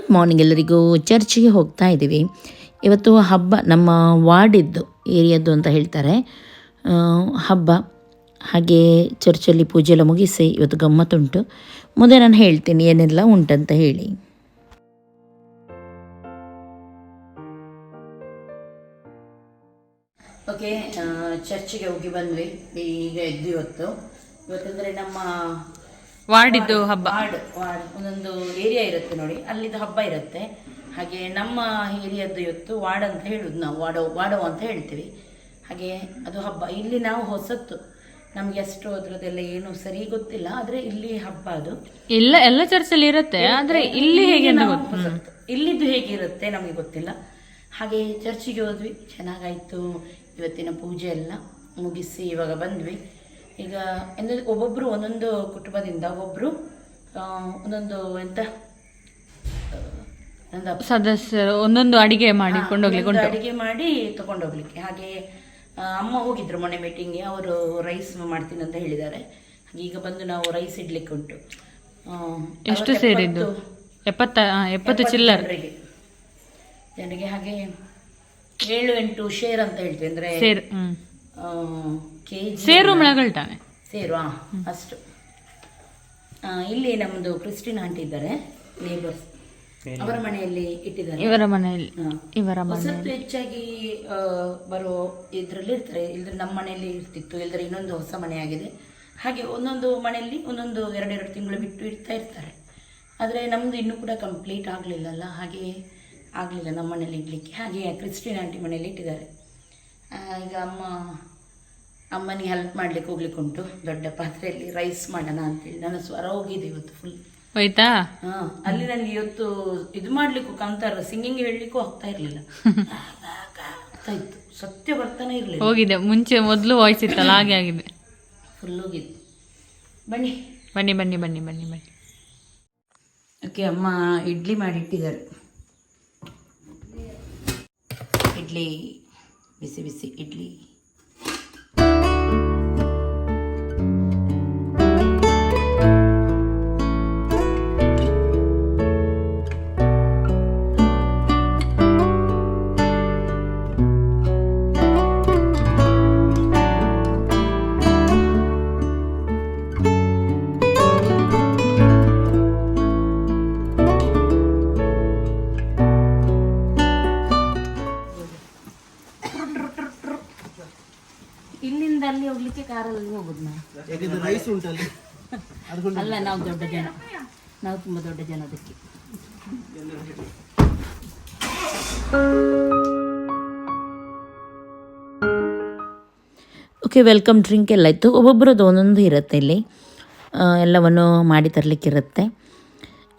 Good morning ಎಲ್ಲರಿಗೂ ಚರ್ಚಿಗೆ ಹೋಗ್ತಾ ಇದ್ದೀವಿ. ಇವತ್ತು ಹಬ್ಬ ನಮ್ಮ ವಾರ್ಡಿದ್ದು, ಏರಿಯಾದ್ದು ಅಂತ ಹೇಳ್ತಾರೆ. ಹಬ್ಬ, ಹಾಗೆ ಚರ್ಚಲ್ಲಿ ಪೂಜೆ ಎಲ್ಲ ಮುಗಿಸಿ ಇವತ್ತು ಗಮ್ಮತ್ತುಂಟು. ಮುಂದೆ ನಾನು ಹೇಳ್ತೀನಿ, ಏನೆಲ್ಲ ಉಂಟಂತ ಹೇಳಿ. ಓಕೆ ಚರ್ಚಿಗೆ ಹೋಗಿ ಬಂದ್ವಿ, ಈಗ ಎದ್ದು ಇವತ್ತು. ಇವತ್ತಂದರೆ ನಮ್ಮ ವಾರ್ಡಿದ್ದು ಹಬ್ಬ. Ward ward. ಒಂದೊಂದು ಏರಿಯಾ ಇರುತ್ತೆ ನೋಡಿ. ಅಲ್ಲಿದ್ದು ಹಬ್ಬ ಇರುತ್ತೆ. ಹಾಗೆ ನಮ್ಮ ಏರಿಯಾದ್ದು ಇವತ್ತು ವಾರ್ಡ್ ಅಂತ ಹೇಳುದು ನಾವು. ವಾಡೋ ವಾಡೋ ಅಂತ ಹೇಳ್ತೀವಿ. ಹಾಗೆ ಅದು ಹಬ್ಬ. ಇಲ್ಲಿ ನಾವು ಹೊಸತ್ತು. ನಮ್ಗೆ ಎಷ್ಟು ಅದ್ರದ್ದೆಲ್ಲ ಏನು ಸರಿ ಗೊತ್ತಿಲ್ಲ. ಆದ್ರೆ ಇಲ್ಲಿ ಹಬ್ಬ ಅದು. ಎಲ್ಲ ಎಲ್ಲ ಚರ್ಚಲ್ಲಿ ಇರುತ್ತೆ. ಆದ್ರೆ ಇಲ್ಲಿ ಹೇಗೆ ನಾವು ಹೊಸತ್ತು. ಇಲ್ಲಿದ್ದು ಹೇಗಿರುತ್ತೆ ನಮಗೆ ಗೊತ್ತಿಲ್ಲ. ಹಾಗೆ ಚರ್ಚಿಗೆ ಹೋದ್ವಿ. ಚೆನ್ನಾಗಾಯ್ತು. ಇವತ್ತಿನ ಪೂಜೆ ಎಲ್ಲ ಮುಗಿಸಿ ಇವಾಗ ಬಂದ್ವಿ. ಈಗ ಅಂದರೆ ಒಬ್ಬೊಬ್ಬರು ಒಂದೊಂದು ಕುಟುಂಬದಿಂದ ಒಬ್ಬರು ಒಂದೊಂದು ಎಂತ ಸದಸ್ಯರು ಒಂದೊಂದು ಅಡಿಗೆ ಮಾಡಿ ಅಡಿಗೆ ಮಾಡಿ ತಗೊಂಡೋಗ್ಲಿಕ್ಕೆ ಹಾಗೆ ಅಮ್ಮ ಹೋಗಿದ್ರು ಮೊನ್ನೆ ಮೀಟಿಂಗ್ಗೆ ಅವರು ರೈಸ್ ಮಾಡ್ತೀನಿ ಅಂತ ಹೇಳಿದ್ದಾರೆ. ಹಾಗೆ ಈಗ ಬಂದು ನಾವು ರೈಸ್ ಇಡ್ಲಿಕ್ಕೆ ಉಂಟು. ಎಷ್ಟು ಸೇರಿದ್ದು? ಎಪ್ಪತ್ತು- ಎಪ್ಪತ್ತ ಚಿಲ್ಲರ್ ಜನರಿಗೆ. ಹಾಗೆ ಏಳು ಎಂಟು ಶೇರ್ ಅಂತ ಹೇಳ್ತೀವಿ. ಅಂದ್ರೆ ಸೇರ್ ಹ್ಮ್ ಕೆಜಿ ಸೇರು ಮೆಳಗಳ್ತಾನೆ ಸೇರು ಆ, ಅಷ್ಟು. ಆ, ಇಲ್ಲಿ ನಮ್ಮದು ಕ್ರಿಸ್ಟಿನ್ ಆಂಟಿ ಇದ್ದಾರೆ ನೇಬರ್ಸ್ ಅವರ ಮನೆಯಲ್ಲಿ ಇಟ್ಟಿದ್ದಾರೆ. ಇವರ ಮನೆಯಲ್ಲಿ. ಇವರ ಹೊಸತ್ತು ಹೆಚ್ಚಾಗಿ ಆ, ಬರೋ ಇದ್ರಲ್ಲಿ ಇರ್ತಾರೆ. ಇಲ್ದ್ರೆ ನಮ್ಮ ಮನೆಯಲ್ಲಿ ಇರ್ತಿತ್ತು ಇಲ್ದ್ರೆ ಇನ್ನೊಂದು ಹೊಸ ಮನೆ ಆಗಿದೆ. ಹಾಗೆ ಒಂದೊಂದು ಮನೆಯಲ್ಲಿ ಒಂದೊಂದು ಎರಡೆರಡು ತಿಂಗಳು ಬಿಟ್ಟು ಇಡ್ತಾ ಇರ್ತಾರೆ. ಆದರೆ ನಮ್ಮದು ಇನ್ನೂ ಕೂಡ ಕಂಪ್ಲೀಟ್ ಆಗಲಿಲ್ಲಲ್ಲ ಹಾಗೆ ಆಗಲಿಲ್ಲ ನಮ್ಮ ಮನೇಲಿ ಇಡ್ಲಿಕ್ಕೆ. ಹಾಗೆ ಕ್ರಿಸ್ಟಿನ್ ಆಂಟಿ ಮನೆಯಲ್ಲಿ ಇಟ್ಟಿದ್ದಾರೆ. ಆ, ಈಗ ಅಮ್ಮ ಅಮ್ಮನಿಗೆ ಹೆಲ್ಪ್ ಮಾಡ್ಲಿಕ್ಕೆ ಹೋಗ್ಲಿಕ್ಕೆ ಉಂಟು. ದೊಡ್ಡ ಪಾತ್ರೆಯಲ್ಲಿ ರೈಸ್ ಮಾಡೋಣ ಅಂತೇಳಿ. ನನ್ನ ಸ್ವರ ಹೋಗಿದೆ ಇವತ್ತು ಫುಲ್ ಹೋಯ್ತಾ? ಹಾ ಅಲ್ಲಿ ನನಗೆ ಇವತ್ತು ಇದು ಮಾಡ್ಲಿಕ್ಕೂ ಕಾಂತಾರ ಸಿಂಗಿಂಗ್ ಹೇಳಲಿಕ್ಕೂ ಆಗ್ತಾ ಇರ್ಲಿಲ್ಲ. ಆಗ್ತಾ ಇತ್ತು. ಸತ್ಯ ಬರ್ತಾನೆ ಇರಲಿಲ್ಲ. ಹೋಗಿದೆ. ಮುಂಚೆ ಮೊದಲು ವಾಯ್ಸ್ ಇತ್ತಲ್ಲ ಹಾಗೆ ಆಗಿದೆ. ಫುಲ್ ಹೋಗಿತ್ತು ಬನ್ನಿ. ಬನ್ನಿ ಬನ್ನಿ ಬನ್ನಿ ಬನ್ನಿ ಬನ್ನಿ. ಓಕೆ ಅಮ್ಮ ಇಡ್ಲಿ ಮಾಡಿಟ್ಟಿದ್ದಾರೆ. ಇಡ್ಲಿ ಬಿಸಿ ಬಿಸಿ ಇಡ್ಲಿ. ರೈಸ್ ಉಂಟಲ್ಲಿ. ಅಲ್ಲ ನಾವು ದೊಡ್ಡ ಜನ. ನಾವು ತುಂಬಾ ದೊಡ್ಡ ಜನ ಅದಕ್ಕೆ. ಓಕೆ ವೆಲ್ಕಮ್ ಡ್ರಿಂಕ್ ಎಲ್ಲ ಇತ್ತು. ಒಬ್ಬೊಬ್ಬರದ್ದು ಒಂದೊಂದು ಇರುತ್ತೆ ಇಲ್ಲಿ. ಎಲ್ಲವನ್ನು ಮಾಡಿ ತರಲಿಕ್ಕಿರುತ್ತೆ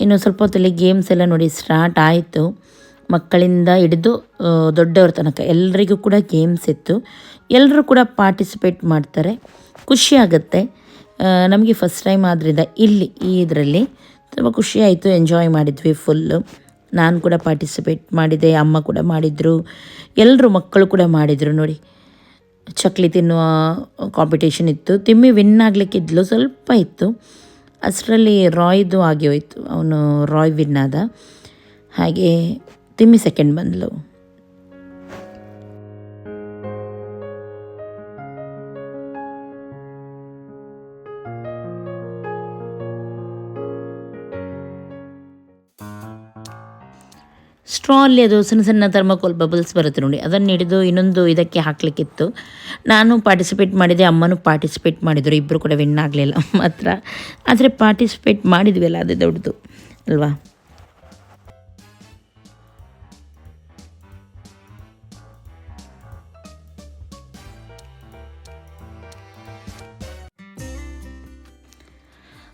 ಇನ್ನು ಸ್ವಲ್ಪ ಹೊತ್ತಲ್ಲಿ ಗೇಮ್ಸ್ ಎಲ್ಲ ನೋಡಿ ಸ್ಟಾರ್ಟ್ ಆಯಿತು. ಮಕ್ಕಳಿಂದ ಹಿಡಿದು ದೊಡ್ಡವ್ರ ತನಕ ಎಲ್ಲರಿಗೂ ಕೂಡ ಗೇಮ್ಸ್ ಇತ್ತು. ಎಲ್ಲರೂ ಕೂಡ ಪಾರ್ಟಿಸಿಪೇಟ್ ಮಾಡ್ತಾರೆ. ಖುಷಿ ಆಗುತ್ತೆ ನಮಗೆ ಫಸ್ಟ್ ಟೈಮ್ ಆದ್ದರಿಂದ ಇಲ್ಲಿ, ಈ ಇದರಲ್ಲಿ ತುಂಬ ಖುಷಿ ಆಯಿತು ಎಂಜಾಯ್ ಮಾಡಿದ್ವಿ ಫುಲ್ಲು ನಾನು ಕೂಡ ಪಾರ್ಟಿಸಿಪೇಟ್ ಮಾಡಿದೆ, ಅಮ್ಮ ಕೂಡ ಮಾಡಿದರು ಎಲ್ಲರೂ ಮಕ್ಕಳು ಕೂಡ ಮಾಡಿದರು ನೋಡಿ. ಚಕ್ಲಿ ತಿನ್ನುವ ಕಾಂಪಿಟೇಷನ್ ಇತ್ತು. ತಿಮ್ಮಿ ವಿನ್ ಆಗಲಿಕ್ಕಿದ್ಲು ಸ್ವಲ್ಪ ಇತ್ತು. ಅಷ್ಟರಲ್ಲಿ ರಾಯ್ದು ಆಗಿ ಹೋಯಿತು, ಅವನು ರಾಯ್ ವಿನ್ ಆದ. ಹಾಗೆ ತಿಮ್ಮಿ ಸೆಕೆಂಡ್ ಬಂದಳು ಸ್ಟ್ರಾ ಅಲ್ಲಿ ಅದು ಸಣ್ಣ ಸಣ್ಣ ಥರ್ಮಕೋಲ್ ಬಬಲ್ಸ್ ಬರುತ್ತೆ ನೋಡಿ. ಅದನ್ನು ಹಿಡಿದು ಇನ್ನೊಂದು ಇದಕ್ಕೆ ಹಾಕಲಿಕ್ಕಿತ್ತು. ನಾನು ಪಾರ್ಟಿಸಿಪೇಟ್ ಮಾಡಿದೆ, ಅಮ್ಮನೂ ಪಾರ್ಟಿಸಿಪೇಟ್ ಮಾಡಿದರು. ಇಬ್ಬರು ಕೂಡ ವಿನ್ ಆಗಲಿಲ್ಲ ಮಾತ್ರ. ಆದರೆ ಪಾರ್ಟಿಸಿಪೇಟ್ ಮಾಡಿದ್ವಿ ಅಲ್ಲ ಅದೇ ದೊಡ್ಡದು, ಅಲ್ವಾ?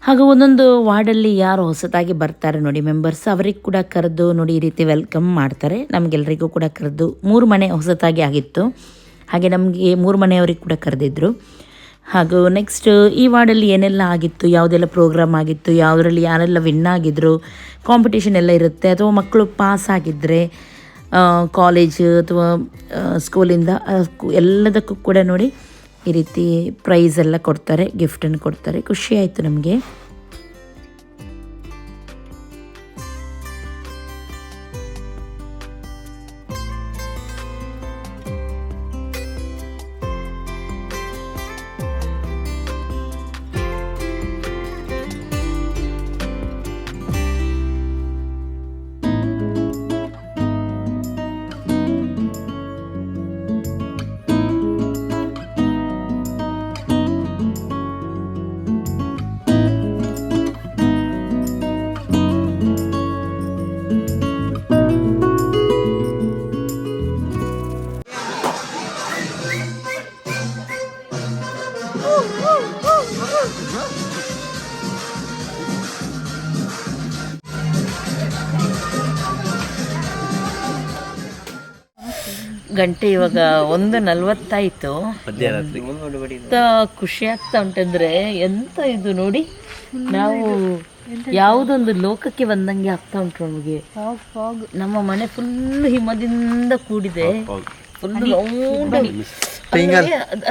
ಹಾಗೂ ಒಂದೊಂದು ವಾರ್ಡಲ್ಲಿ ಯಾರು ಹೊಸದಾಗಿ ಬರ್ತಾರೆ ನೋಡಿ ಮೆಂಬರ್ಸ್, ಅವ್ರಿಗೆ ಕೂಡ ಕರೆದು ನೋಡಿ ಈ ರೀತಿ ವೆಲ್ಕಮ್ ಮಾಡ್ತಾರೆ. ನಮಗೆಲ್ಲರಿಗೂ ಕೂಡ ಕರೆದು ಮೂರು ಮನೆ ಹೊಸತಾಗಿ ಆಗಿತ್ತು. ಹಾಗೆ ನಮಗೆ ಮೂರು ಮನೆಯವ್ರಿಗೆ ಕೂಡ ಕರೆದಿದ್ರು. ಹಾಗೂ ನೆಕ್ಸ್ಟ್ ಈ ವಾರ್ಡಲ್ಲಿ ಏನೆಲ್ಲ ಆಗಿತ್ತು, ಯಾವುದೆಲ್ಲ ಪ್ರೋಗ್ರಾಮ್ ಆಗಿತ್ತು, ಯಾವುದರಲ್ಲಿ ಯಾರೆಲ್ಲ ವಿನ್ ಆಗಿದ್ರು ಕಾಂಪಿಟೇಷನ್ ಎಲ್ಲ ಇರುತ್ತೆ, ಅಥವಾ ಮಕ್ಕಳು ಪಾಸ್ ಆಗಿದ್ದರೆ ಕಾಲೇಜ್ ಅಥವಾ ಸ್ಕೂಲಿಂದ ಎಲ್ಲದಕ್ಕೂ ಕೂಡ ನೋಡಿ ಈ ರೀತಿ ಪ್ರೈಸ್ ಎಲ್ಲ ಕೊಡ್ತಾರೆ ಗಿಫ್ಟನ್ನು ಕೊಡ್ತಾರೆ. ಖುಷಿ ಆಯಿತು ನಮಗೆ. ಗಂಟೆ ಇವಾಗ ಒಂದು ನಲ್ವತ್ತಾಯ್ತು. ಎಂತ ಖುಷಿ ಆಗ್ತಾ ಉಂಟಂದ್ರೆ ಎಂತ ಇದು ನೋಡಿ ನಾವು ಯಾವುದೊಂದು ಲೋಕಕ್ಕೆ ಬಂದಂಗೆ ಆಗ್ತಾ ಉಂಟು ನಮಗೆ. ನಮ್ಮ ಮನೆ ಫುಲ್ ಹಿಮದಿಂದ ಕೂಡಿದೆ. ಫುಲ್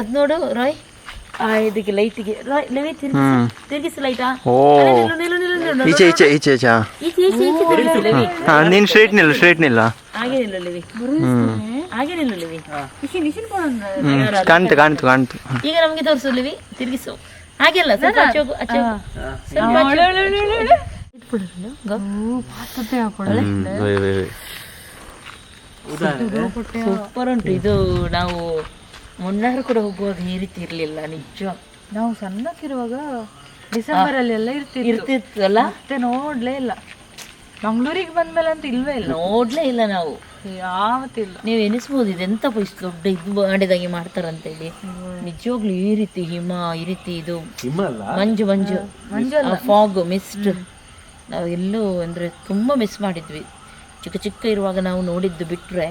ಅದ್ ನೋಡು ರಾಯ್. ಆ ಇದಕ್ಕೆ ಲೈಟಿಗೆ ರಾಯ್ ಲೈಟ್ ತಿರುಗಿಸು. ಲೈಟಾ ಓ. ನಿಲ್ಲು, ನಿಲ್ಲು, ನಿಲ್ಲು, ನಿಲ್ಲು, ನಿಲ್ಲು. ಈಚೆ ಈಚೆ ಈಚೆ ಈಚೆ ಹಾ. ಈಚೆ ಈಚೆ ಈಚೆ ತಿರುಗಿಸು. ಲವಿ ಹಾ ನೀನ್ ಸ್ಟ್ರೈಟ್ ನಿಲ್ಲ ಸ್ಟ್ರೈಟ್ ನಿಲ್ಲ ಹಾಗೆ ನಿಲ್ಲು ಲವಿ. ಹಾಗೆ ನಿಲ್ಲು ಲವಿ ಹ್ಮ್. ಕಾಣ್ತು ಕಾಣ್ತು ಕಾಣ್ತು. ಹಾ. ಈಗ ನಮಗೆ ತೋರಿಸು ಲಿವಿ ತಿರುಗಿಸು. ಹಾಗೆಲ್ಲ ಸ್ವಲ್ಪ ಆಚೆ ಹೋಗು, ಆಚೆ ಹೋಗು. ಸ್ವಲ್ಪ ಆಚೆ ಹೋಗು. ಇಟ್ಬಿಡು, go. Hmm, why, why, why. Super ಉಂಟು. ಇದು ನಾವು ಮುನ್ನಾರು ಕೂಡ ಹೋಗುವಾಗ ಈ ರೀತಿ ಇರ್ಲಿಲ್ಲ ನಿಜ. ನಾವು ಸಣ್ಣಕ್ಕಿರುವಾಗ ಡಿಸೆಂಬರ್ ಅಲ್ಲಿ ಎಲ್ಲ ಇರ್ತಿತ್ತು. ಇರ್ತಿತ್ತಲ್ಲ? ಮತ್ತೆ ನೋಡ್ಲೇ ಇಲ್ಲ. ಮಂಗ್ಳೂರಿಗೆ ಬಂದ್ಮೇಲೆ ಅಂತ ಇಲ್ವೇ ಇಲ್ಲ. ನೋಡ್ಲೇ ಇಲ್ಲ ನಾವು. ಯಾವತ್ತಿಲ್ಲ. ನೀವು ಎನಿಸ್ಬೋದು ಇದೆಂತ ಇಷ್ಟು ದೊಡ್ಡ ಇದು ಮಾಡಿದಾಗೆ ಮಾಡ್ತಾರಂತೇಳಿ. ನಿಜವಾಗ್ಲೂ ಈ ರೀತಿ ಹಿಮ ಈ ರೀತಿ ಇದು. ಮಂಜು ಮಂಜು. ಫಾಗ್ ಮಿಸ್ಟ್ ನಾವು ಎಲ್ಲೂ ಅಂದ್ರೆ ತುಂಬಾ ಮಿಸ್ ಮಾಡಿದ್ವಿ. ಚಿಕ್ಕ ಚಿಕ್ಕ ಇರುವಾಗ ನಾವು ನೋಡಿದ್ದು ಬಿಟ್ರೆ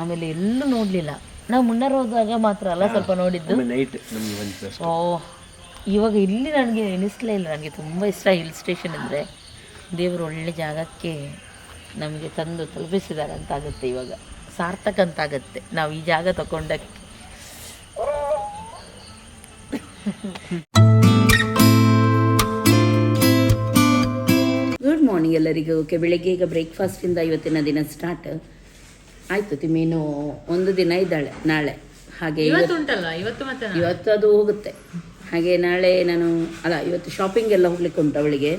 ಆಮೇಲೆ ಎಲ್ಲೂ ನೋಡ್ಲಿಲ್ಲ. ನಾವು ಮುನ್ನರ್ ಹೋದಾಗ ಮಾತ್ರ ಅಲ್ಲ ಸ್ವಲ್ಪ ನೋಡಿದ್ದು. ಓ ಇವಾಗ ಇಲ್ಲಿ ನನಗೆ ಎನಿಸ್ಲೇ ಇಲ್ಲ ನನಗೆ ತುಂಬ ಇಷ್ಟ ಹಿಲ್ ಸ್ಟೇಷನ್ ಅಂದರೆ. ದೇವರು ಒಳ್ಳೆ ಜಾಗಕ್ಕೆ ನಮಗೆ ತಂದು ತಲುಪಿಸಿದ್ದಾರೆ ಅಂತಾಗುತ್ತೆ ಇವಾಗ. ಸಾರ್ಥಕ ಅಂತ ಆಗುತ್ತೆ ನಾವು ಈ ಜಾಗ ತಗೊಂಡಕ್ಕೆ ಗುಡ್ ಮಾರ್ನಿಂಗ್ ಎಲ್ಲರಿಗೂ. ಓಕೆ ಬೆಳಿಗ್ಗೆ ಈಗ ಬ್ರೇಕ್ಫಾಸ್ಟಿಂದ ಇವತ್ತಿನ ದಿನ ಸ್ಟಾರ್ಟ್ ಆಯಿತು ತಿಮ್ಮೀನು ಒಂದು ದಿನ ಇದ್ದಾಳೆ ನಾಳೆ. ಹಾಗೆ ಇವತ್ತು ಅದು ಹೋಗುತ್ತೆ. ಹಾಗೆ ನಾಳೆ ನಾನು ಅಲ್ಲ ಇವತ್ತು ಶಾಪಿಂಗ್ ಎಲ್ಲ ಹೋಗ್ಲಿಕ್ಕೆ ಉಂಟು ಅವಳಿಗೆ.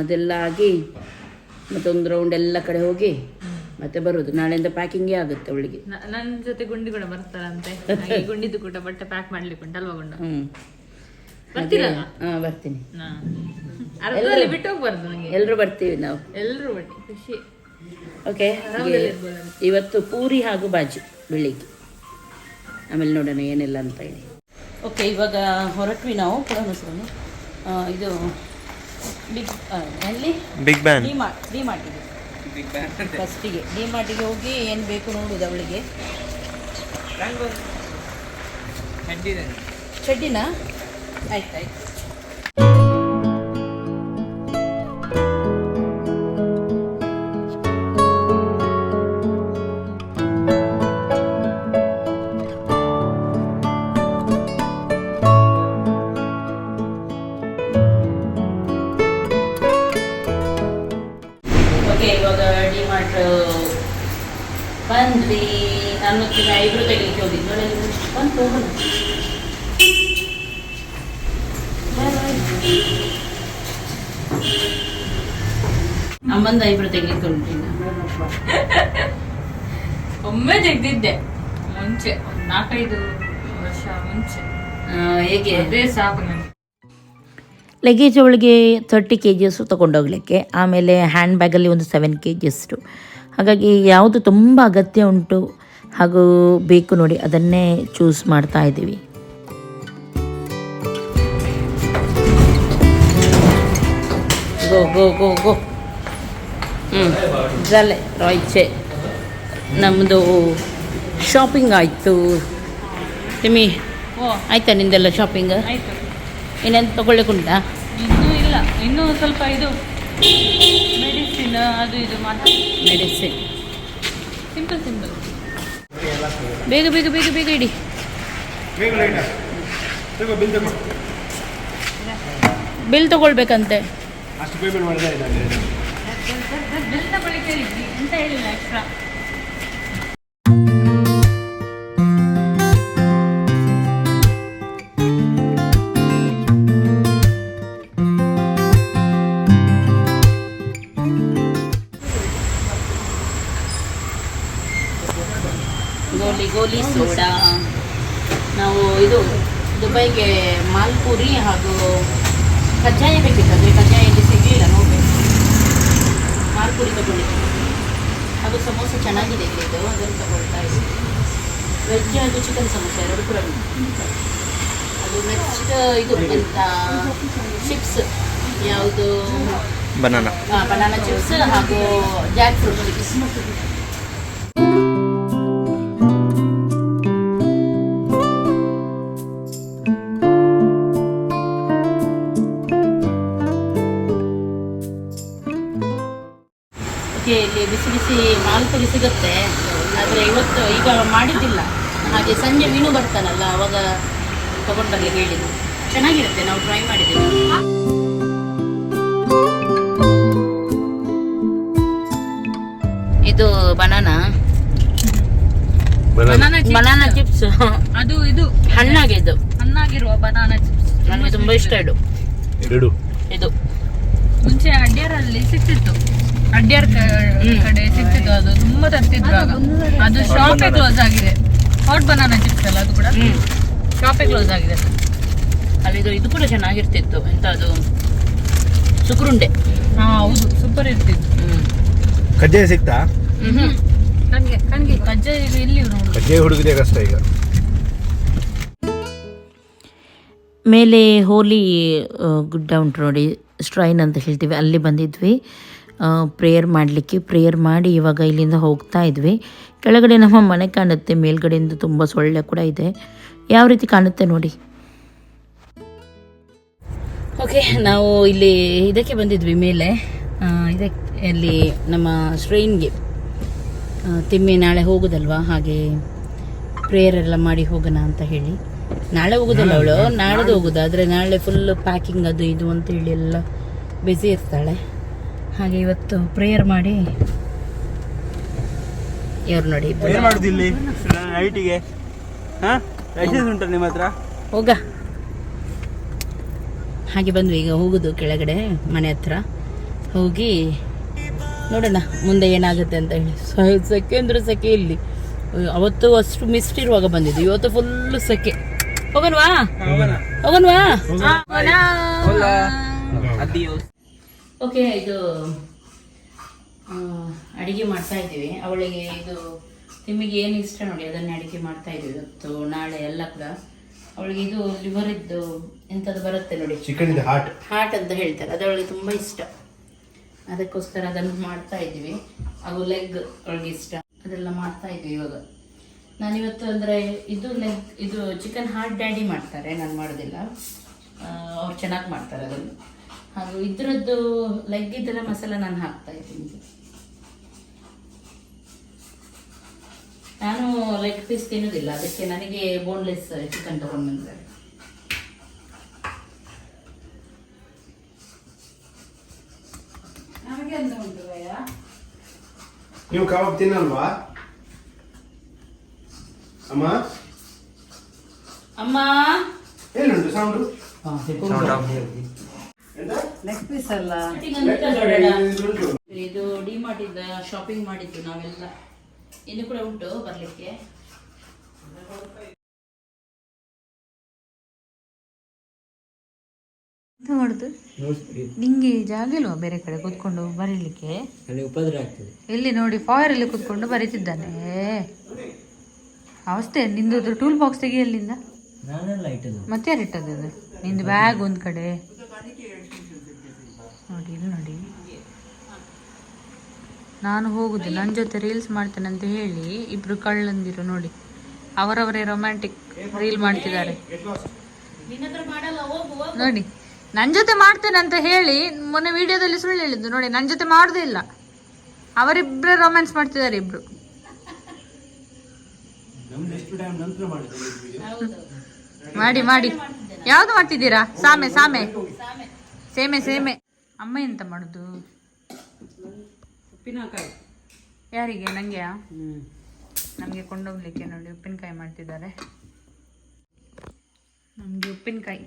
ಅದೆಲ್ಲ ಆಗಿ ಮತ್ತೊಂದು ರೌಂಡ್ ಎಲ್ಲ ಕಡೆ ಹೋಗಿ ಮತ್ತೆ ಬರೋದು. ನಾಳೆಯಿಂದ ಪ್ಯಾಕಿಂಗೇ ಆಗುತ್ತೆ ಅವಳಿಗೆ ನನ್ನ ನನ್ ಜೊತೆ ಗುಂಡಿ ಕೂಡ ಬರ್ತಾರಂತೆ. ಹಾಗೆ ಗುಂಡಿದ್ದು ಕೂಡ ಬಟ್ಟೆ ಪ್ಯಾಕ್ ಮಾಡ್ಲಿಕ್ಕೆ ಉಂಟಲ್ವಾ ಗುಂಡ? ಹ್ಞೂ ಬರ್ತೀರಲ್ಲ ಹಾಂ ಬರ್ತೀನಿ. ಹಾ. ಅರ್ಧದಲ್ಲಿ ಬಿಟ್ಟು ಹೋಗ್ಬಾರ್ದು ನನಗೆ. ಎಲ್ಲರೂ ಬರ್ತೀವಿ ನಾವು. ಎಲ್ಲರೂ ಬಟ್ಟೆ ಖುಷಿ. ಓಕೆ ಇವತ್ತು ಪೂರಿ ಹಾಗೂ ಬಾಜಿ ಬೆಳಿಗ್ಗೆ. ಆಮೇಲೆ ನೋಡೋಣ ಏನಿಲ್ಲ ಅಂತ ಹೇಳಿ. ಓಕೆ ಇವಾಗ ಹೊರಟ್ವಿ ನಾವು. ಪುರಾಣಸ್ವಾಮಿ ಇದು ಬಿಗ್ ಅಲ್ಲಿ ಬಿಗ್ ಬ್ಯಾನ್. ಡಿ ಮಾರ್ಟ್ ಡಿ ಮಾರ್ಟಿಗೆ. ಫಸ್ಟಿಗೆ. ಡಿ ಮಾರ್ಟಿಗೆ ಹೋಗಿ ಏನು ಬೇಕು ನೋಡುದು ಅವಳಿಗೆ. ಚಡ್ಡಿನ ಆಯ್ತು ಆಯ್ತು. ಅಮ್ಮಂದು ಐಬ್ರು ತೆಗೆದುಕೊಂಡಿದ್ದೀನಿ. ಒಮ್ಮೆ ತೆಗ್ದಿದ್ದೆ. ಮುಂಚೆ ಒಂದ್ ನಾಲ್ಕೈದು ವರ್ಷ ಮುಂಚೆ. ಹೇಗೆ? ಅದೇ ಸಾಕು ನನಗೆ ಲಗೇಜ್ ಅವಳಿಗೆ ತರ್ಟಿ ಕೆ ಜಿಯಷ್ಟು ತೊಗೊಂಡೋಗ್ಲಿಕ್ಕೆ ಆಮೇಲೆ ಹ್ಯಾಂಡ್ ಬ್ಯಾಗಲ್ಲಿ ಒಂದು ಸೆವೆನ್ ಕೆ ಜಿಯಷ್ಟು ಹಾಗಾಗಿ ಯಾವುದು ತುಂಬ ಅಗತ್ಯ ಉಂಟು ಹಾಗೂ ಬೇಕು ನೋಡಿ ಅದನ್ನೇ ಚೂಸ್ ಮಾಡ್ತಾ ಇದ್ದೀವಿ. ಗೋ ಗೋ ಗೋ ಗೋ. ಜಲೆ ರಾಯ್ಚೆ ನಮ್ಮದು ಶಾಪಿಂಗ್ ಆಯಿತು. ತಿಮ್ಮಿ ಓ ಆಯ್ತಾ ನಿಂದೆಲ್ಲ ಶಾಪಿಂಗ್ ಆಯಿತು. ಇನ್ನೇನು ತಗೊಳ್ಳಿಕ್ಕುಂಟಾ ಇನ್ನೂ ಇಲ್ಲ. ಇನ್ನೂ ಸ್ವಲ್ಪ ಇದು ಮೆಡಿಸಿನ್ ಅದು ಇದು ಮಾತ್ರ. ಮೆಡಿಸಿನ್ ಸಿಂಪಲ್ ಸಿಂಪಲ್ ಬೇಗ ಬೇಗ ಬೇಗ ಬೇಗ ಇಡಿ. ಬಿಲ್ ತಗೊಳ್ಬೇಕಂತೆ. ಬಿಲ್ ತಗೊಳ್ಳಿಕ್ಕೆ ಹೇಳಿದ್ವಿ ಎಂತ ಹೇಳಿಲ್ಲ ಎಕ್ಸ್ಟ್ರಾ ಗೋಲಿ ಗೋಲಿ ಸೋಡಾ. ನಾವು ಇದು ದುಬೈಗೆ ಮಾಲ್ಪುರಿ ಹಾಗೂ ಕಜ್ಜಾಯ ಬೇಕಿತ್ತಂದರೆ ಕಜ್ಜಾಯ ಇಲ್ಲಿ ಸಿಗಲಿಲ್ಲ ನೋಡಬೇಕು ಮಾಲ್ಪುರಿ ತಗೊಳ್ಳಿ ಹಾಗೂ ಸಮೋಸ ಚೆನ್ನಾಗಿದೆ ಇಲ್ಲಿ. ಇದು ಅದನ್ನು ತಗೊಳ್ತಾ ಇದ್ದೀವಿ ವೆಜ್ ಅದು ಚಿಕನ್ ಸಮೋಸ ಎರಡು ಕೂಡ ಅದು ನೆಕ್ಸ್ಟ್ ಇದು ಎಂತ ಚಿಪ್ಸ್ ಯಾವುದು? ಬನಾನಾ ಬನಾನಾ ಚಿಪ್ಸ್ ಹಾಗೂ ಜಾಕ್ ಫ್ರೂಟ್ ಚಿಪ್ಸ್ ಬಿಸಿ ಮಾಲ್ಪುರಿ ಸಿಗುತ್ತೆ. ಆದರೆ ಇವತ್ತು ಈಗ ಮಾಡಿದ್ದಿಲ್ಲ. ಹಾಗೆ ಸಂಜೆ ಮೀನು ಬರ್ತಾನಲ್ಲ ಅವಾಗ ತಗೊಂಡಲ್ಲಿ ಹೇಳಿದ್ದು ಚೆನ್ನಾಗಿರುತ್ತೆ ನಾವು ಟ್ರೈ ಮಾಡಿದ್ದೀವಿ. ಇದು ಬನಾನಾ ಬನಾನಾ ಬನಾನಾ ಚಿಪ್ಸ್ ಅದು ಇದು. ಹಣ್ಣಾಗಿದ್ದು. ಹಣ್ಣಾಗಿರುವ ಬನಾನಾ ಚಿಪ್ಸ್ ನನಗೆ ತುಂಬಾ ಇಷ್ಟ ಇದು. ಇದು. ಮುಂಚೆ ಅಡ್ಡಿಯರಲ್ಲಿ ಸಿಕ್ತಿತ್ತು. ಅಡ್ಡಿಯರ್ ಕಡೆ ಸಿಕ್ತಿತ್ತು ಅದು. ತುಂಬಾ ತರ್ತಿದ್ರು ಆಗ. ಅದು ಶಾಪೇ ಕ್ಲೋಸ್ ಆಗಿದೆ. ಹಾಟ್ ಬನಾನಾ ಚಿಪ್ಸ್ ಅಲ್ಲ ಅದು ಕೂಡ? ಶಾಪೇ ಕ್ಲೋಸ್ ಆಗಿದೆ ಅಲ್ಲಿ ಇದು ಇದು ಕೂಡ ಚೆನ್ನಾಗಿರ್ತಿತ್ತು. ಎಂತ ಅದು ಸುಕ್ರುಂಡೆ. ಹಾ ಹೌದು. ಸೂಪರ್ ಇರ್ತಿತ್ತು. ಹ್ಮ್. ಕಜ್ಜಾಯ ಸಿಗ್ತಾ ನನಗೆ ನನಗೆ. ಕಜ್ಜಾಯ ಈಗ ಇಲ್ಲಿ ನೋಡು. ಕಜ್ಜಾಯ ಹುಡುಗದೇ ಕಷ್ಟ ಈಗ. ಮೇಲೆ ಹೋಲಿ ಗುಡ್ಡ ಉಂಟು ನೋಡಿ ಸ್ಟ್ರೈನ್ ಅಂತ ಹೇಳ್ತೀವಿ. ಅಲ್ಲಿ ಬಂದಿದ್ವಿ. ಪ್ರೇಯರ್ ಮಾಡಲಿಕ್ಕೆ ಪ್ರೇಯರ್ ಮಾಡಿ ಇವಾಗ ಇಲ್ಲಿಂದ ಹೋಗ್ತಾ ಇದ್ವಿ. ಕೆಳಗಡೆ ನಮ್ಮ ಮನೆ ಕಾಣುತ್ತೆ ಮೇಲ್ಗಡೆಯಿಂದ ತುಂಬ ಸೊಳ್ಳೆ ಕೂಡ ಇದೆ. ಯಾವ ರೀತಿ ಕಾಣುತ್ತೆ ನೋಡಿ. ಓಕೆ ನಾವು ಇಲ್ಲಿ ಇದಕ್ಕೆ ಬಂದಿದ್ವಿ ಮೇಲೆ. ಇದಕ್ಕೆ ಅಲ್ಲಿ ನಮ್ಮ ಶ್ರೇನ್ಗೆ ತಿಮ್ಮಿ ನಾಳೆ ಹೋಗುದಲ್ವಾ? ಹಾಗೆ ಪ್ರೇಯರ್ ಎಲ್ಲ ಮಾಡಿ ಹೋಗೋಣ ಅಂತ ಹೇಳಿ. ನಾಳೆ ಹೋಗುದಲ್ಲ ಅವಳು ನಾಳೆದು ಹೋಗುದು. ಆದರೆ ನಾಳೆ ಫುಲ್ ಪ್ಯಾಕಿಂಗ್ ಅದು ಇದು ಅಂತ ಹೇಳಿ ಎಲ್ಲ ಬ್ಯುಸಿ ಇರ್ತಾಳೆ. ಹಾಗೆ ಇವತ್ತು ಪ್ರೇಯರ್ ಮಾಡಿ ಇವ್ರು ನೋಡಿ. ಏನ್ ಮಾಡುದು ಇಲ್ಲಿ? ನೈಟಿಗೆ ಹಾ? ಲೈಸೆನ್ಸ್ ಉಂಟಾ ನಿಮ್ಮ ಹತ್ರ? ಹೋಗ. ಹಾಗೆ ಬಂದ್ವಿ ಈಗ ಹೋಗುದು ಕೆಳಗಡೆ ಮನೆ ಹತ್ರ. ಹೋಗಿ ನೋಡೋಣ ಮುಂದೆ ಏನಾಗುತ್ತೆ ಅಂತ ಹೇಳಿ. ಸೆಕೆ ಅಂದ್ರೆ ಸೆಕೆ ಇಲ್ಲಿ. ಅವತ್ತು ಅಷ್ಟು ಮಿಸ್ಟ್ ಇರುವಾಗ ಬಂದಿದ್ದು. ಇವತ್ತು ಫುಲ್ ಸೆಕೆ. ಹೋಗನ್ವಾ ಹೋಗನ್ವಾ ಓಕೆ ಇದು ಅಡುಗೆ ಅಡಿಗೆ ಮಾಡ್ತಾ ಇದ್ದೀವಿ. ಅವಳಿಗೆ ಇದು ನಿಮಗೆ ಏನು ಇಷ್ಟ ನೋಡಿ ಅದನ್ನೇ ಅಡಿಗೆ ಮಾಡ್ತಾ ಇದ್ದೀವಿ ಇವತ್ತು ನಾಳೆ ಎಲ್ಲ ಕೂಡ. ಅವಳಿಗೆ ಇದು ಲಿವರ್ ಇದ್ದು ಎಂಥದ್ದು ಬರುತ್ತೆ ನೋಡಿ. ಚಿಕನ್ ಹಾಟ್ ಹಾಟ್ ಅಂತ ಹೇಳ್ತಾರೆ. ಅದು ಅವಳಿಗೆ ತುಂಬ ಇಷ್ಟ. ಅದಕ್ಕೋಸ್ಕರ ಅದನ್ನು ಮಾಡ್ತಾ ಇದ್ದೀವಿ. ಹಾಗೂ ಲೆಗ್ ಅವಳಿಗೆ ಇಷ್ಟ. ಅದೆಲ್ಲ ಮಾಡ್ತಾ ಇದ್ವಿ ಇವಾಗ. ನಾನಿವತ್ತು ಅಂದರೆ ಇದು ಲೆಗ್ ಇದು ಚಿಕನ್ ಹಾರ್ಟ್ ಡ್ಯಾಡಿ ಮಾಡ್ತಾರೆ. ನಾನು ಮಾಡೋದಿಲ್ಲ. ಅವ್ರು ಚೆನ್ನಾಗಿ ಮಾಡ್ತಾರೆ ಅದನ್ನು. ಹಾಗೂ ಇದ್ರದ್ದು ಲೆಗ್ ಇದರ ಮಸಾಲ ನಾನು ಹಾಕ್ತಾ ಇದ್ದೀನಿ. ನಾನು ಲೆಗ್ ಪೀಸ್ ತಿನ್ನೋದಿಲ್ಲ ಅದಕ್ಕೆ ನನಗೆ ಬೋನ್ಲೆಸ್ ಚಿಕನ್ ತಗೊಂಡು ಬಂದಿದ್ದಾರೆ ನೀವು ಕಬಾಬ್ ತಿನ್ನಲ್ವಾ? ಅಮ್ಮ? ಅಮ್ಮ? ಎಲ್ಲುಂಟು ಸೌಂಡು ಇದು ಡಿಮಾರ್ಟ್ ಇಂದ ಶಾಪಿಂಗ್ ಮಾಡಿದ್ದು ನಾವೆಲ್ಲ. ಇನ್ನು ಕೂಡ ಉಂಟು ಬರ್ಲಿಕ್ಕೆ. ಎಂತ ಮಾಡುದು? ನಿಂಗೆ ಜಾಗ ಇಲ್ವಾ ಬೇರೆ ಕಡೆ ಕೂತ್ಕೊಂಡು ಬರೀಲಿಕ್ಕೆ? ಇಲ್ಲಿ ನೋಡಿ ಫಾಯರ್ ಅಲ್ಲಿ ಕೂತ್ಕೊಂಡು ಬರೀತಿದ್ದಾನೆ. ಅವಸ್ಥೆ ನಿಂದು ಟೂಲ್ ಬಾಕ್ಸ್ ತೆಗಿ ಅಲ್ಲಿಂದ ಮತ್ತೆ ಯಾರು ಇಟ್ಟದ್ದು ನಿಂದು ಬ್ಯಾಗ್ ಒಂದ್ ಕಡೆ ನೋಡಿ ಇಲ್ಲಿ ನೋಡಿ ನಾನು ಹೋಗುದು ನನ್ನ ಜೊತೆ ರೀಲ್ಸ್ ಮಾಡ್ತೇನೆ ಅಂತ ಹೇಳಿ ಇಬ್ರು ಕಳ್ಳಂದಿರು ನೋಡಿ. ಅವರವರೇ ರೊಮ್ಯಾಂಟಿಕ್ ರೀಲ್ ಮಾಡ್ತಿದ್ದಾರೆ. ನೋಡಿ ನನ್ನ ಜೊತೆ ಮಾಡ್ತೇನೆ ಅಂತ ಹೇಳಿ ಮೊನ್ನೆ ವಿಡಿಯೋದಲ್ಲಿ ಸುಳ್ಳು ಹೇಳಿದ್ದು ನೋಡಿ ನನ್ನ ಜೊತೆ ಮಾಡೋದೇ ಇಲ್ಲ. ಅವರಿಬ್ಬರೇ ರೊಮ್ಯಾನ್ಸ್ ಮಾಡ್ತಿದ್ದಾರೆ ಇಬ್ರು. ಮಾಡಿ ಮಾಡಿ. ಯಾವ್ದು ಮಾಡ್ತಿದ್ದೀರಾ? ಸಾಮೆ ಸಾಮೆ. ಸೇಮೆ ಸೇಮೆ. ಅಮ್ಮ ಎಂತ ಮಾಡುದು? ಯಾರಿಗೆ? ನಂಗೆ ನಮಗೆ ಕೊಂಡೋಗ್ಲಿಕ್ಕೆ ನೋಡಿ ಉಪ್ಪಿನಕಾಯಿ ಮಾಡ್ತಿದ್ದಾರೆ. ನಮಗೆ ಉಪ್ಪಿನಕಾಯಿ.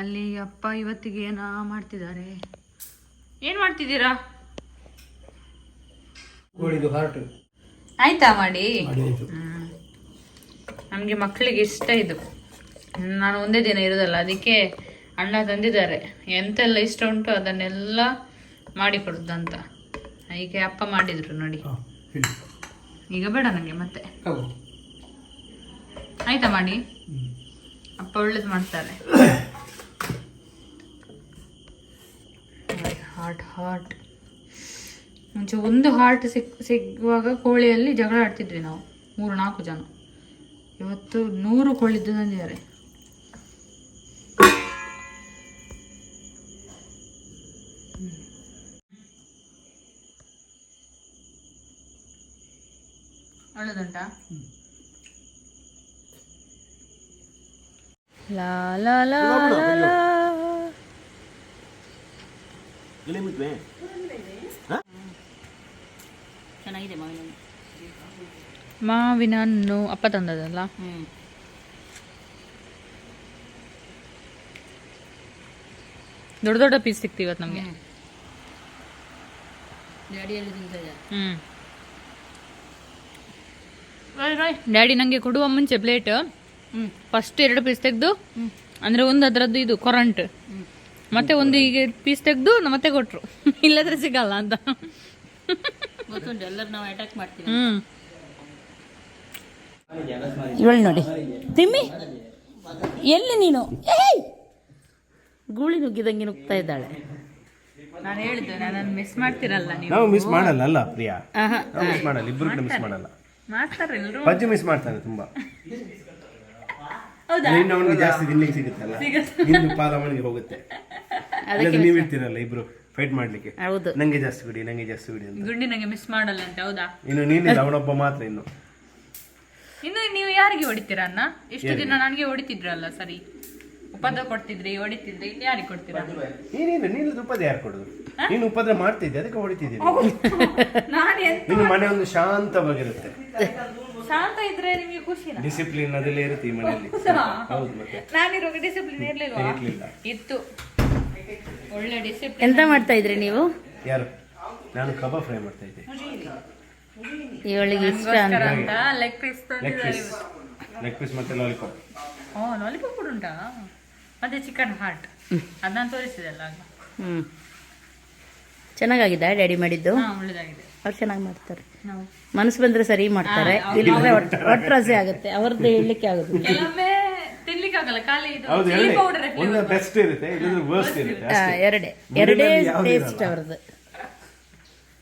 ಅಲ್ಲಿ ಅಪ್ಪ ಇವತ್ತಿಗೆ ಏನಾ ಮಾಡ್ತಿದ್ದಾರೆ? ಏನು ಮಾಡ್ತಿದ್ದೀರಾ? ಆಯ್ತಾ ಮಾಡಿ? ನಮಗೆ ಮಕ್ಕಳಿಗೆ ಇಷ್ಟ ಇದು. ನಾನು ಒಂದೇ ದಿನ ಇರೋದಲ್ಲ ಅದಕ್ಕೆ ಅಣ್ಣ ತಂದಿದ್ದಾರೆ. ಎಂತೆಲ್ಲ ಇಷ್ಟ ಉಂಟು ಅದನ್ನೆಲ್ಲ ಮಾಡಿಕೊಡುದಂತ ಈಗ ಅಪ್ಪ ಮಾಡಿದ್ರು ನೋಡಿ. ಈಗ ಬೇಡ ನನಗೆ ಮತ್ತೆ. ಆಯ್ತಾ ಮಾಡಿ? ಅಪ್ಪ ಒಳ್ಳೇದು ಮಾಡ್ತಾರೆ. ಹಾರ್ಟ್ ಹಾರ್ಟ್ ಮುಂಚೆ ಒಂದು ಹಾರ್ಟ್ ಸಿಕ್ ಸಿಗುವಾಗ ಕೋಳಿಯಲ್ಲಿ ಜಗಳ ಆಡ್ತಿದ್ವಿ ನಾವು. ಮೂರು ನಾಲ್ಕು ಜನ. ಇವತ್ತು ನೂರು ಕೋಳಿದ್ದು ತಂದಿದ್ದಾರೆ ಒಳ್ಳೆದುಂಟಾ ಲಾ ಲಾ ಲಾ ಲಾ ಲಾ. ಚೆನ್ನಾಗಿದೆ ಮಾವಿನ ಮಾವಿನ ಹಣ್ಣು ಅಪ್ಪ ತಂದದಲ್ಲ ಹ್ಞೂ ದೊಡ್ಡ ದೊಡ್ಡ ಪೀಸ್ ಸಿಕ್ತಿವತ್ತು ನಮಗೆ. ಹ್ಞೂ ಡ್ಯಾಡಿ ನಂಗೆ ಕೊಡುವ ಮುಂಚೆ ಪ್ಲೇಟ್ ಫಸ್ಟ್ ಎರಡು ಪೀಸ್ ತೆಗೆದು ಅಂದ್ರೆ ಒಂದು ಅದರದ್ದು ಇದು ಕೊರಂಟ್ ಮತ್ತೆ ಒಂದು ಈಗ ಪೀಸ್ ತೆಗೆದು ಮತ್ತೆ ಕೊಟ್ರು. ಇಲ್ಲದ್ರೆ ಸಿಗಲ್ಲ ಅಂತ. ಗೊತ್ತುಂಟು ಎಲ್ಲರೂ ನಾವು ಅಟ್ಯಾಕ್ ಮಾಡ್ತೀವಿ. ಹ್ಮ್. ಇವಳು ನೋಡಿ. ತಿಮ್ಮಿ ಎಲ್ಲಿ ನೀನು? ಏಯ್! ಗೂಳಿ ನುಗ್ಗಿದಂಗೆ ನುಗ್ತಾ ಇದ್ದಾಳೆ. ನಾನು ಹೇಳಿದ್ದೆ ನಾನು ಮಿಸ್ ಮಾಡ್ತಿರಲ್ಲ ನೀವು ನಾವು. ಮಿಸ್ ಮಾಡಲ್ಲ ಅಲ್ಲ ಪ್ರಿಯಾ. ಮಿಸ್ ಮಾಡಲ್ಲ ಇಬ್ರು ಕೂಡ ಮಿಸ್ ಮಾಡಲ್ಲ. ಮಾಡ್ತಾರೆ ಎಲ್ಲರೂ ಬಜ್ಜಿ ಮಿಸ್ ಮಾಡ್ತಾನೆ ತುಂಬಾ. ಇನ್ನು ಅವನಿಗೆ ಜಾಸ್ತಿ ತಿನ್ಲಿಕ್ಕೆ ಸಿಗುತ್ತಲ್ಲ. ನಿಂದು ಪಾಲ ಅವನಿಗೆ ಹೋಗುತ್ತೆ. ಅದಕ್ಕೆ ನೀವು ಇರ್ತೀರಲ್ಲ ಇಬ್ರು ಫೈಟ್ ಮಾಡ್ಲಿಕ್ಕೆ. ಹೌದು. ನಂಗೆ ಜಾಸ್ತಿ ಬಿಡಿ ನಂಗೆ ಜಾಸ್ತಿ ಬಿಡಿ ಅಂತ. ಗುಂಡಿ ನಂಗೆ ಮಿಸ್ ಮಾಡಲ್ಲ ಅಂತ ಹೌದಾ? ಇನ್ನು ನೀನಿಲ್ಲ ಅವನೊಬ್ಬ ಮಾತ್ರ ಇನ್ನು. ಇನ್ನು ನೀವು ಯಾರಿಗೆ ಹೊಡಿತೀರಾ ಅಣ್ಣ? ಇಷ್ಟು ದಿನ ನನಗೆ ಹೊಡಿತಿದ್ರಲ್ಲ ಸರಿ? ಉಪದ್ರ ಕೊಡ್ತಿದ್ರಿ ಹೊಡಿತಿದ್ರಿ ಇನ್ನು ಯಾರಿಗೆ ಕೊಡ್ತೀರಾ? ನೀನಿಲ್ಲ ನೀನು ಉಪದ್ರ ಯಾರು ಕೊಡುದು? ನೀನು ಉಪದ್ರ ಮಾಡ್ತಿದ್ದೆ ಅದಕ್ಕೆ ಹೊಡಿತಿದ್ದೀನಿ. ನಾನು ನಿನ್ನ ಮನೆ ಒಂದು ಶಾಂತವಾಗಿರುತ್ತೆ. ಶಾಂತ ಇದ್ರೆ ನಿಮಗೆ ಖುಷಿನಾ? ಡಿಸಿಪ್ಲಿನ್ ಅದೆಲ್ಲ ಇರುತ್ತೆ ಈ ಮನೆಯಲ್ಲಿ. ಹೌದು? ಮತ್ತೆ. ನಾನಿರುವಾಗ ಡಿಸಿಪ್ಲಿನ್ ಇರ್ಲಿಲ್ವಾ? ಇರ್ಲಿಲ್ಲ. ಇತ್ತು. ಒಳ್ಳೆ ಡಿಸಿಪ್ಲಿನ್ ಎಂತ ಮಾಡ್ತಾ ಇದ್ರಿ ನೀವು? ಯಾರು? ನಾನು ಕಬಾಬ್ ಫ್ರೈ ಮಾಡ್ತಾ ಇದ್ದೆ. ಇವಳಿಗೆ ಇಷ್ಟ ಅಂತ. ಅಂತ leg piece leg piece leg piece ಮತ್ತೆ ಲಾಲಿಪಾಪ್ ಓ ಲಾಲಿಪಾಪ್ ಕೂಡ ಉಂಟಾ? ಮತ್ತೆ ಚಿಕನ್ ಹಾರ್ಟ್ ಅದನ್ನ ತೋರಿಸಿದೆಲ್ಲ ಅಲ್ಲ ಹ್ಞೂ ಚೆನ್ನಾಗಾಗಿದೆ ಡ್ಯಾಡಿ ಮಾಡಿದ್ದು? ಒಳ್ಳೇದಾಗಿದೆ. ಅವ್ರು ಚೆನ್ನಾಗಿ ಮಾಡ್ತಾರೆ. ಮನಸ್ಸು ಬಂದ್ರೆ ಸರಿ ಮಾಡ್ತಾರೆ. ಇಲ್ಲದ್ರೆ ಒಟ್ಟು ಒಟ್ಟರಾಸೆ ಆಗುತ್ತೆ. ಅವ್ರದ್ದು ಹೇಳಲಿಕ್ಕೆ ಆಗುತ್ತೆ ಕೆಲವೊಮ್ಮೆ ಖಾಲಿ ಇದು ಎರಡೇ. ಪೌಡರ್ ಒಂದು ಬೆಸ್ಟ್ ಇರುತ್ತೆ ಇನ್ನೊಂದು ವರ್ಸ್ಟ್ ಇರುತ್ತೆ ಎರಡೇ. ಎರಡೇ ಟೇಸ್ಟ್. ಅವ್ರದ್ದು.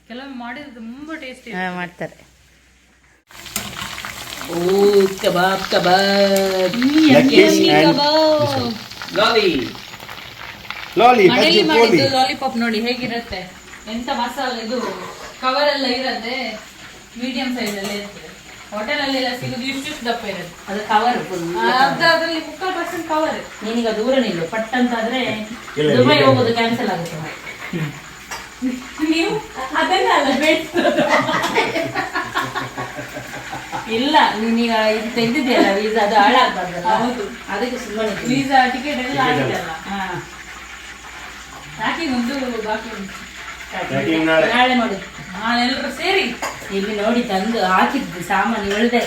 ಕೆಲವೊಮ್ಮೆ ಮಾಡಿದ್ರೆ ತುಂಬಾ ಟೇಸ್ಟಿ ಆ, ಮಾಡ್ತಾರೆ. ಓ ಕಬಾಬ್ ಕಬಾಬ್. ಕಬಾಬ್. ಲಾಲಿ ಲಾಲಿ ಕೋಲಿ ಮಾಡಿದ್ದು ಲಾಲಿಪಾಪ್ ನೋಡಿ ಹೇಗಿರುತ್ತೆ? ಎಂತ ಮಸಾಲೆ ಇದು ಕವರ್ ಎಲ್ಲ ಇರತ್ತೆ ಮೀಡಿಯಂ ಸೈಜ್ ಇರುತ್ತೆ. ಇರ್ತದೆ ಹೋಟೆಲ್ ಅಲ್ಲಿ ಎಲ್ಲ ಸಿಗುದು ಇಷ್ಟು ಇಷ್ಟು ದಪ್ಪ ಇರುತ್ತೆ. ಅದು ಕವರ್ ಅರ್ಧ ಅದ್ರಲ್ಲಿ ಮುಕ್ಕಾಲ್ ಪರ್ಸೆಂಟ್ ಕವರ್ ನೀನೀಗ ದೂರ ನಿಲ್ಲು. ಪಟ್ ಅಂತಾದ್ರೆ ಆದ್ರೆ ದುಬೈ ಹೋಗೋದು ಕ್ಯಾನ್ಸಲ್ ಆಗುತ್ತೆ. ನೀವು ಅದನ್ನ ಅಲ್ಲ ಬೇಯಿಸೋದು ಇಲ್ಲ ನೀನೀಗ ಇದು ತೆಗೆದಿದೆಯಲ್ಲ ವೀಸಾ ಅದು ಹಾಳಾಗ್ಬಾರ್ದಲ್ಲ ಹೌದು. ಅದಕ್ಕೆ ಸುಮ್ಮನೆ ವೀಸಾ ಟಿಕೆಟ್ ಎಲ್ಲ ಆಗಿದೆಲ್ಲ ಹಾ. ಯಾಕೆ ಒಂದು ಬಾಕಿ ಉಂಟು. ನಾಳೆ ನಾಳೆ. ನಾಳೆ ಮಾಡಿ. ನಾಳೆಲ್ಲರೂ ಸೇರಿ ಇಲ್ಲಿ ನೋಡಿ ತಂದು ಹಾಕಿದ್ದು ಸಾಮಾನು ಹೇಳ್ದೆ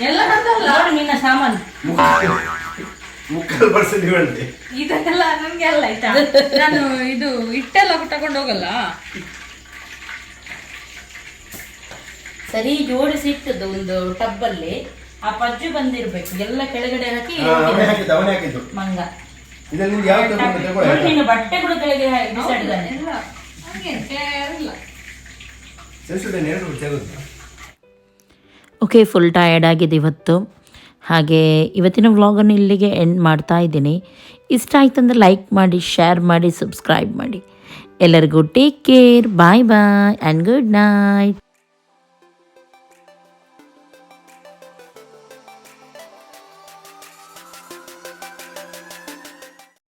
ಎಲ್ಲ ಬಂದಲ್ಲ? ನೋಡಿ ನಿನ್ನ ಸಾಮಾನು. ಮುಕ್ಕಾಲು ಪರ್ಸೆಂಟ್ ಹೇಳಿದೆ ಇದೆಲ್ಲ ನನ್ಗೆ ಅಲ್ಲ ಆಯ್ತಾ? ನಾನು ಇದು ಹಿಟ್ಟೆಲ್ಲ ತಗೊಂಡು ಹೋಗಲ್ಲ. ಸರಿ ಜೋಡಿಸಿ ಇಟ್ಟದ್ದು ಒಂದು ಟಬ್ಬಲ್ಲಿ ಆ ಪಜ್ಜು ಬಂದಿರ್ಬೇಕು. ಎಲ್ಲ ಕೆಳಗಡೆ ಹಾಕಿ ಮಂಗ. ನೀನು ಬಟ್ಟೆ ಕೂಡ ಕೆಳಗೆ ಓಕೆ ಫುಲ್ ಟಯರ್ಡ್ ಆಗಿದೆ ಇವತ್ತು. ಹಾಗೆ ಇವತ್ತಿನ ವ್ಲಾಗನ್ನು ಇಲ್ಲಿಗೆ ಎಂಡ್ ಮಾಡ್ತಾ ಇದ್ದೀನಿ. ಇಷ್ಟ ಆಯ್ತಂದ್ರೆ ಲೈಕ್ ಮಾಡಿ ಶೇರ್ ಮಾಡಿ ಸಬ್ಸ್ಕ್ರೈಬ್ ಮಾಡಿ. ಎಲ್ಲರಿಗೂ take care bye bye and good night